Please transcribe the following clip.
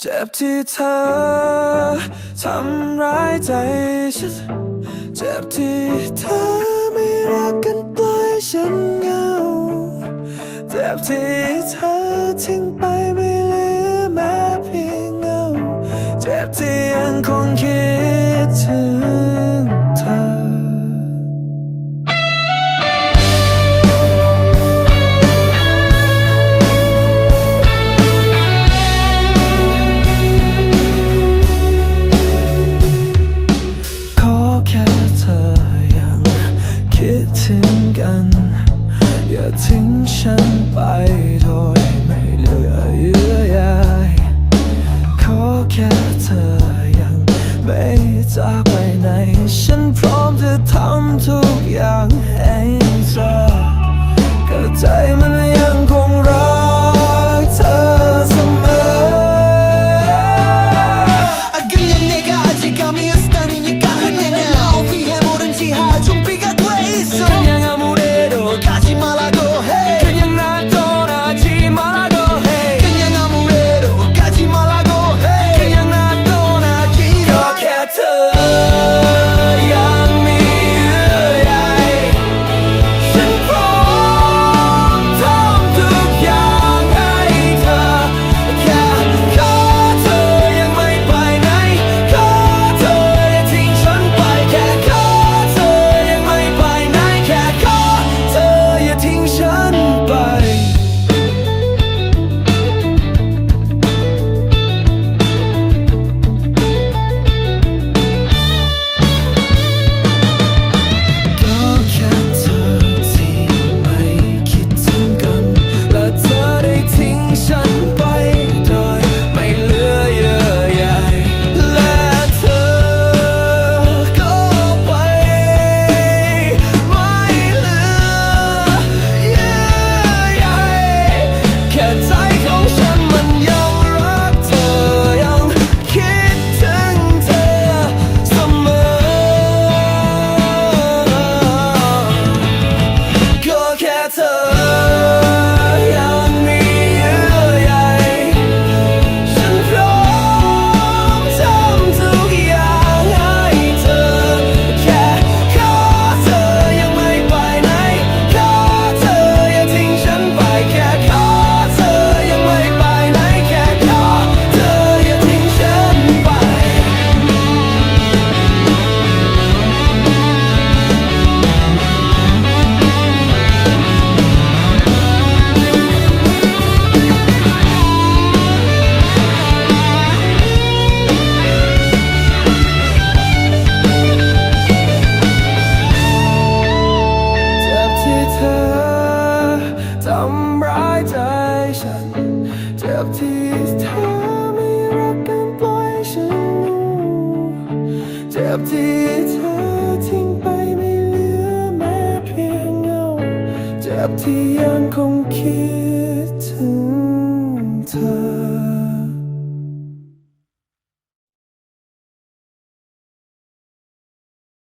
เจ็บที่เธอทำร้ายใจฉัน เจ็บที่เธอไม่รักกันปล่อยฉันเหงา เจ็บที่เธอทิ้งไปไม่ ฉันไปโดยไม่เหลือเยื่อใยขอแค่เธอยังไม่จากไปไหน ฉันพร้อมจะทำทุกอย่างให้เธอับที่เธอทิ้งไปไม่เหลือแม้เพียงเงาเจ็บที่ยังคงคิดถึง